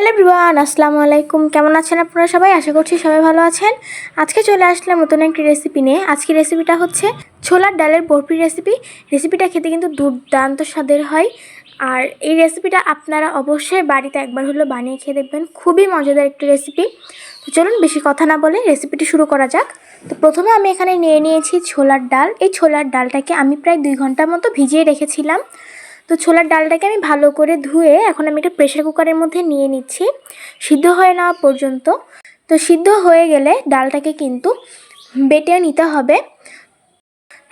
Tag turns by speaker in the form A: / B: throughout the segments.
A: Hello ব্রিওয়ান আসসালামু আলাইকুম। কেমন আছেন আপনারা সবাই? আশা করছি সবাই ভালো আছেন। আজকে চলে আসলাম নতুন একটি রেসিপি নিয়ে। আজকে রেসিপিটা হচ্ছে ছোলার ডালের বরফি রেসিপি রেসিপিটা খেতে কিন্তু দুর্দান্ত স্বাদের হয়। আর এই রেসিপিটা আপনারা অবশ্যই বাড়িতে একবার হলেও বানিয়ে খেয়ে দেখবেন। খুবই মজাদার একটি রেসিপি তো চলুন বেশি কথা না বলে রেসিপিটি শুরু করা যাক। তো প্রথমে আমি এখানে নিয়ে নিয়েছি ছোলার ডাল। এই ছোলার ডালটাকে আমি প্রায় দুই ঘণ্টার মতো ভিজিয়ে রেখেছিলাম। তো ছোলার ডালটাকে আমি ভালো করে ধুয়ে এখন আমি একটা প্রেশার কুকারের মধ্যে নিয়ে নিচ্ছি। সিদ্ধ হয়ে নেওয়া পর্যন্ত। তো সিদ্ধ হয়ে গেলে ডালটাকে কিন্তু বেটে নিতে হবে।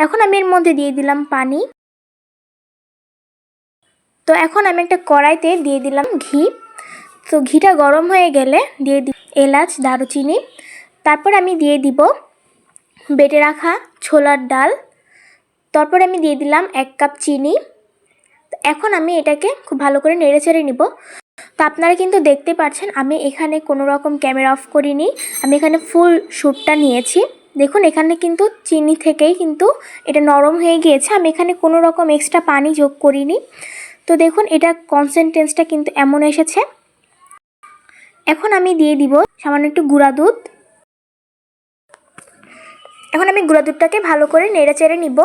A: এখন আমি এর মধ্যে দিয়ে দিলাম পানি। তো এখন আমি একটা কড়াইতে দিয়ে দিলাম ঘি। তো ঘিটা গরম হয়ে গেলে দিয়ে দি এলাচ, দারুচিনি। তারপর আমি দিয়ে দিব বেটে রাখা ছোলার ডাল। তারপর আমি দিয়ে দিলাম এক কাপ চিনি। এখন আমি এটাকে খুব ভালো করে নেড়ে চেড়ে নিব। তো আপনারা কিন্তু দেখতে পাচ্ছেন, আমি এখানে কোনো রকম ক্যামেরা অফ করিনি। আমি এখানে ফুল শ্যুটটা নিয়েছি। দেখুন, এখানে কিন্তু চিনি থেকেই কিন্তু এটা নরম হয়ে গিয়েছে। আমি এখানে কোনো রকম এক্সট্রা পানি যোগ করিনি। তো দেখুন, এটা কনসেন্টেন্সটা কিন্তু এমন এসেছে। এখন আমি দিয়ে দিব সামান্য একটু গুঁড়া দুধ। এখন আমি গুঁড়া দুধটাকে ভালো করে নেড়ে চেড়ে নিব।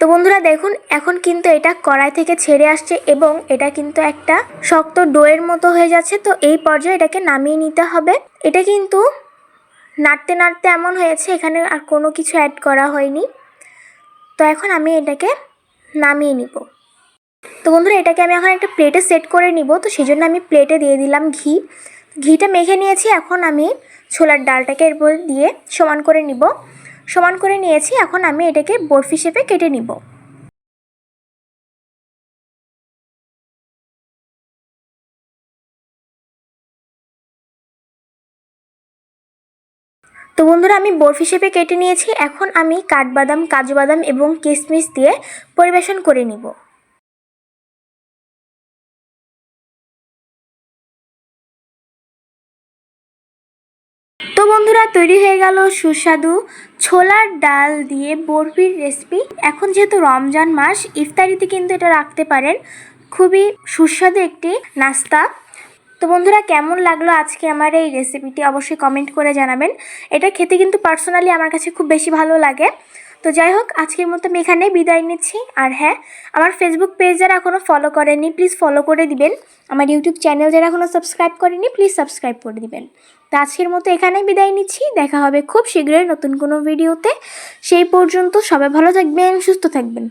A: তো বন্ধুরা দেখুন, এখন কিন্তু এটা কড়াই থেকে ছেড়ে আসছে এবং এটা কিন্তু একটা শক্ত ডোয়ের মতো হয়ে যাচ্ছে। তো এই পর্যায়ে এটাকে নামিয়ে নিতে হবে। এটা কিন্তু নাড়তে নাড়তে এমন হয়েছে, এখানে আর কোনো কিছু অ্যাড করা হয়নি। তো এখন আমি এটাকে নামিয়ে নিব। তো বন্ধুরা, এটাকে আমি এখন একটা প্লেটে সেট করে নিব। তো সেই জন্য আমি প্লেটে দিয়ে দিলাম ঘি। ঘিটা মেখে নিয়েছি, এখন আমি ছোলার ডালটাকে এরপর দিয়ে সমান করে নিব। সমান করে নিয়েছি, এখন আমি এটাকে বরফি শেপে কেটে নিব। তো বন্ধুরা, আমি বরফি শেপে কেটে নিয়েছি, এখন আমি কাঠবাদাম কাজু বাদাম এবং কিশমিশ দিয়ে পরিবেশন করে নিব। তো বন্ধুরা তৈরি হয়ে গেল সুস্বাদু ছোলার ডাল দিয়ে বরফির রেসিপি। এখন যেহেতু রমজান মাস, ইফতারিতে কিন্তু এটা রাখতে পারেন। খুবই সুস্বাদু একটি নাস্তা। তো বন্ধুরা, কেমন লাগল আজকে আমার এই রেসিপিটি? অবশ্যই কমেন্ট করে জানাবেন। এটা খেতে কিন্তু পার্সোনালি আমার কাছে খুব বেশি ভালো লাগে। তো যাই হোক, আজকের মতো আমি এখানে বিদায় নিচ্ছি। আর হ্যাঁ আমার ফেসবুক পেজ যারা এখনও ফলো করেনি প্লিজ ফলো করে দিবেন। আমার ইউটিউব চ্যানেল যারা এখনও সাবস্ক্রাইব করেনি প্লিজ সাবস্ক্রাইব করে দিবেন। তো আজকের মতো এখানেই বিদায় নিচ্ছি। দেখা হবে খুব শীঘ্রই নতুন কোনো ভিডিওতে সেই পর্যন্ত সবাই ভালো থাকবেন, সুস্থ থাকবেন।